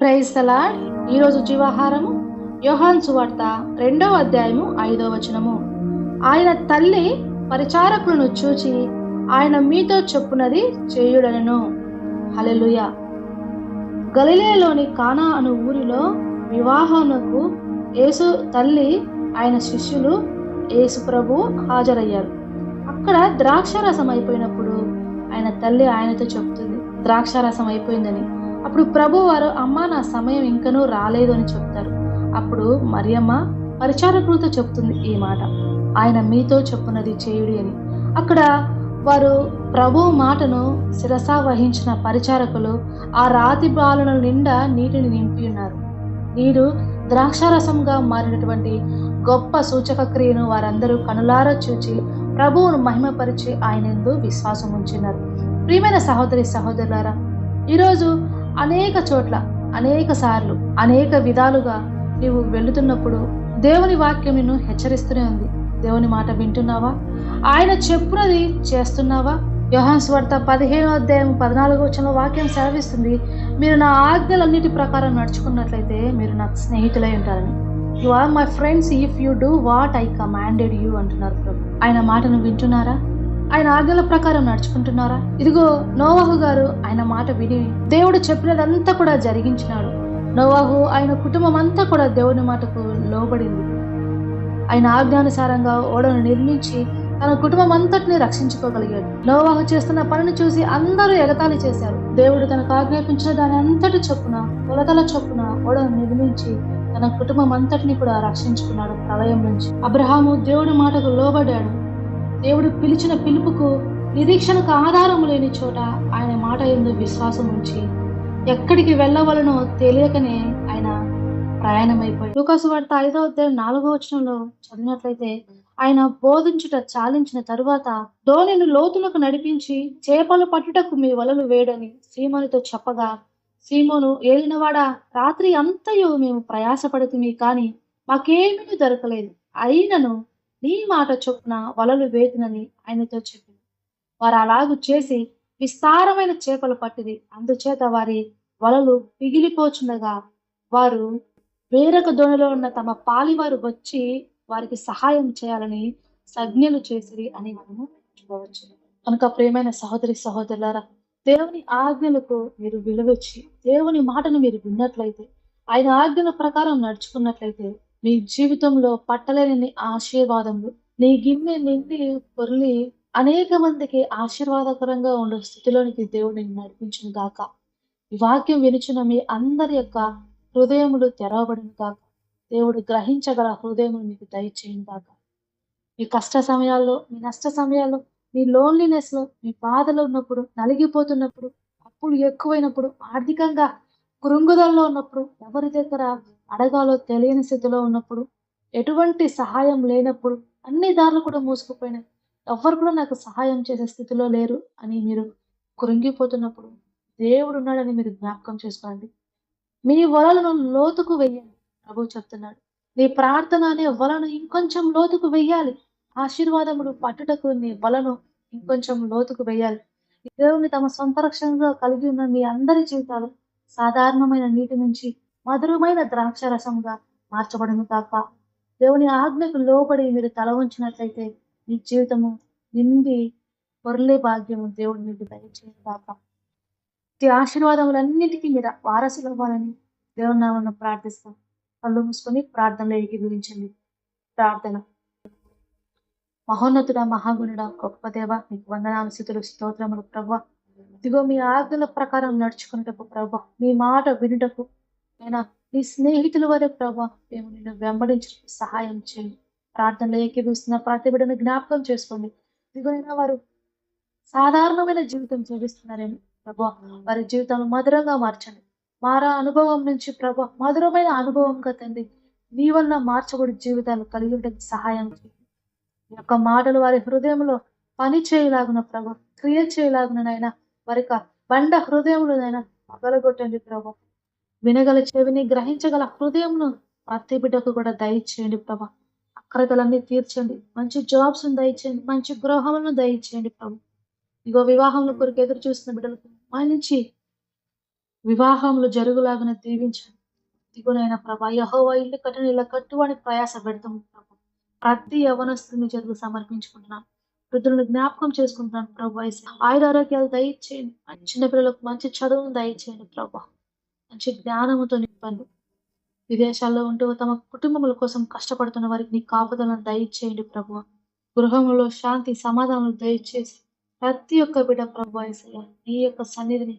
Praise తలాడ్ ఈరోజు జీవాహారము. యోహాన్ సువార్త రెండవ అధ్యాయము ఐదవ వచనము. ఆయన తల్లి పరిచారకులను చూచి ఆయన మీతో చెప్పునది చేయుడనను. హలెలుయ గలిలేలోని కానా అను ఊరిలో వివాహమునకు యేసు తల్లి ఆయన శిష్యులు యేసు ప్రభు హాజరయ్యారు. అక్కడ ద్రాక్షారసం అయిపోయినప్పుడు ఆయన తల్లి ఆయనతో చెప్తుంది ద్రాక్షారసం అయిపోయిందని అప్పుడు ప్రభు వారు అమ్మ నా సమయం ఇంకనూ రాలేదు అని చెప్తారు. అప్పుడు మరియమ్మ పరిచారకులతో చెప్తుంది ఈ మాట. ఆయన మీతో చెప్పున్నది చేయుడి అని. అక్కడ వారు ప్రభు మాటను శిరసా వహించిన పరిచారకులు ఆ రాతి బాలుల నిండా నీటిని నింపి ఉన్నారు. నీరు ద్రాక్షారసంగా మారినటువంటి గొప్ప సూచక క్రియను వారందరూ కనులారా చూచి ప్రభువును మహిమపరిచి ఆయన ఎందు విశ్వాసం ఉంచినారు ప్రియమైన సహోదరి సహోదరులారా ఈరోజు అనేక చోట్ల అనేక సార్లు అనేక విధాలుగా నీవు వెళుతున్నప్పుడు దేవుని వాక్యం నిన్ను హెచ్చరిస్తూనే ఉంది. దేవుని మాట వింటున్నావా? ఆయన చెప్పునది చేస్తున్నావా? యోహాన్ స్వార్త పదిహేను అధ్యాయం పద్నాలుగు వచ్చిన వాక్యం సెలవిస్తుంది మీరు నా ఆజ్ఞలన్నిటి ప్రకారం నడుచుకున్నట్లయితే మీరు నాకు స్నేహితులై ఉంటారని. You are my friends if you do what I commanded you అంటున్నారు ప్రభు. ఆయన మాటను వింటున్నారా? ఆయన ఆజ్ఞల ప్రకారం నడుచుకుంటున్నారా? ఇదిగో నోవాహు గారు ఆయన మాట విని దేవుడు చెప్పినదంతా కూడా జరిగించినాడు. నోవాహు ఆయన కుటుంబం అంతా కూడా దేవుని మాటకు లోబడింది. ఆయన ఆజ్ఞానుసారంగా ఓడను నిర్మించి తన కుటుంబం అంతటిని రక్షించుకోగలిగాడు. నోవాహు చేస్తున్న పనిని చూసి అందరూ ఎగతాళి చేశారు. దేవుడు తనకు ఆజ్ఞాపించిన దాని అంతటి చొప్పున కొలతల చొప్పున ఓడను నిర్మించి తన కుటుంబం అంతటిని కూడా రక్షించుకున్నాడు ప్రళయం నుంచి. అబ్రహాము దేవుడి మాటకు లోబడ్డాడు దేవుడు పిలిచిన పిలుపుకు నిరీక్షణకు ఆధారం లేని చోట ఆయన మాట ఎందు విశ్వాసం ఉంచి ఎక్కడికి వెళ్ళవలనో తెలియకనే ఆయన ప్రయాణమైపోయాడు. లూకాసు వార్త ఐదో అధ్యాయం నాలుగో వచనంలో చదివినట్లయితే ఆయన బోధించుట చాలించిన తరువాత ధోనిని లోతులకు నడిపించి చేపలు పట్టుటకు మీ వలలు వేడని సీమోనితో చెప్పగా సీమోను ఏలినవాడా రాత్రి అంతయు మేము ప్రయాసపడుతుంది కానీ మాకేమీ దొరకలేదు. అయినను నీ మాట చొప్పున వలలు వేతునని ఆయనతో చెప్పింది వారు అలాగు చేసి విస్తారమైన చేపలు పట్టింది అందుచేత వారి వలలు పిగిలిపోచుండగా వారు వేరొక దోణిలో ఉన్న తమ పాలివారు వచ్చి వారికి సహాయం చేయాలని సజ్ఞలు చేసిరి అని మనము చూడవచ్చు కనుక ప్రేమైన సహోదరి సహోదరులారా దేవుని ఆజ్ఞలకు మీరు విలువచ్చి దేవుని మాటను మీరు విన్నట్లయితే ఆయన ఆజ్ఞల ప్రకారం నడుచుకున్నట్లయితే మీ జీవితంలో పట్టలేని ఆశీర్వాదములు నీ గిన్నె నిండి పొర్లి అనేక మందికి ఆశీర్వాదకరంగా ఉండే స్థితిలోనికి దేవుడిని నడిపించిన గాక. ఈ వాక్యం వినిచిన మీ అందరి యొక్క హృదయములు తెరవబడిన గాక. దేవుడు గ్రహించగల హృదయములు మీకు దయచేయను గాక. మీ కష్ట సమయాల్లో మీ నష్ట సమయాల్లో మీ లోన్లీనెస్లో మీ బాధలో ఉన్నప్పుడు నలిగిపోతున్నప్పుడు అప్పులు ఎక్కువైనప్పుడు ఆర్థికంగా కృంగుదల్లో ఉన్నప్పుడు ఎవరి దగ్గర అడగాలో తెలియని స్థితిలో ఉన్నప్పుడు ఎటువంటి సహాయం లేనప్పుడు అన్ని దారులు కూడా మూసుకుపోయినాయి. ఎవరు కూడా నాకు సహాయం చేసే స్థితిలో లేరు అని మీరు కృంగిపోతున్నప్పుడు దేవుడు ఉన్నాడని మీరు జ్ఞాపకం చేసుకోండి. మీ వలలను లోతుకు వెయ్యండి ప్రభు చెప్తున్నాడు. నీ ప్రార్థన అనే వలను ఇంకొంచెం లోతుకు వెయ్యాలి. ఆశీర్వాదములు పట్టుటకు నీ వలను ఇంకొంచెం లోతుకు వెయ్యాలి. దేవుని తమ సొంత రక్షణలో కలిగి ఉన్న మీ అందరి జీవితాలు సాధారణమైన నీటి నుంచి మధురమైన ద్రాక్షరసంగా మార్చబడను కాక. దేవుని ఆజ్ఞకు లోబడి మీరు తల ఉంచినట్లయితే మీ జీవితము నిండి పొరలే భాగ్యము దేవుడు మీకు దయచేయను కాక. ఈ ఆశీర్వాదములన్నిటికీ మీరు వారసులు అవ్వాలని దేవుని నామను ప్రార్థిస్తాం. కళ్ళు మూసుకొని ప్రార్థనలో ఏకీభవించండి. ప్రార్థన. మహోన్నతుడ మహాగుణుడ గొప్ప దేవ మీకు వందనాలు స్థితులు స్తోత్రములు ప్రభ. ఇదిగో మీ ఆజ్ఞల ప్రకారం నడుచుకున్నటకు ప్రభ మీ మాట వినుటకు అయినా నీ స్నేహితుల వరే ప్రభా మేము నిన్ను వెంబడించడానికి సహాయం చేయండి ప్రార్థనలో ఏకీభవిస్తున్న ప్రతి బిడ్డను జ్ఞాపకం చేసుకోండి. ఇదిగోనైనా వారు సాధారణమైన జీవితం జీవిస్తున్నారేమో ప్రభా వారి జీవితాలను మధురంగా మార్చండి. మారా అనుభవం నుంచి ప్రభా మధురమైన అనుభవంగా తండ్రి నీ వల్ల మార్చబడి జీవితాలు కలిగి ఉండడానికి సహాయం చేయండి ఈ యొక్క మాటలు వారి హృదయంలో పని చేయలాగున ప్రభా క్రియ చేయలాగునైనా వారి యొక్క బండ హృదయములనైనా పగలగొట్టండి ప్రభా. వినగల చెవిని గ్రహించగల హృదయంను ప్రతి బిడ్డకు కూడా దయచేయండి ప్రభా. అక్రతలన్నీ తీర్చండి. మంచి జాబ్స్ దయచేయండి. మంచి గృహములను దయచేయండి ప్రభు. ఇగో వివాహంలో కొరకు ఎదురు చూస్తున్న బిడ్డలకు మంచి వివాహములు జరుగులాగా దీవించండి. దిగునైన ప్రభా యహోవా ఇల్లు కట్టిన ఇలా కట్టు ప్రయాస పెడతాము ప్రభా. ప్రతి యవనస్తుని చెరుగు సమర్పించుకుంటున్నాను వృద్ధులను జ్ఞాపకం చేసుకుంటున్నాను ప్రభా. ఆయుర ఆరోగ్యాలు దయచేయండి. చిన్నపిల్లలకు మంచి చదువును దయచేయండి ప్రభా. మంచి జ్ఞానముతో నింపండి. విదేశాల్లో ఉంటూ తమ కుటుంబముల కోసం కష్టపడుతున్న వారికి నీ కాపుదలను దయచేయండి ప్రభు గృహంలో శాంతి సమాధానం దయచేసి ప్రతి ఒక్క బిడ్డ ప్రభు ఏసయ్య నీ యొక్క సన్నిధిని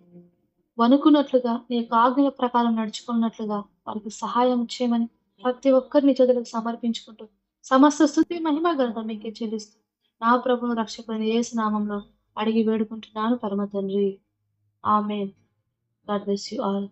వణుకున్నట్లుగా నీ యొక్క ఆజ్ఞల ప్రకారం నడుచుకున్నట్లుగా వారికి సహాయం చేయమని ప్రతి ఒక్కరిని చేతులకు సమర్పించుకుంటూ సమస్త స్థుతి మహిమ గంట మీకే చెల్లిస్తూ నా ప్రభును రక్షకుని ఏసు నామంలో అడిగి వేడుకుంటున్నాను పరమ తండ్రి. ఆమె గాడ్ బ్లెస్ యు ఆల్.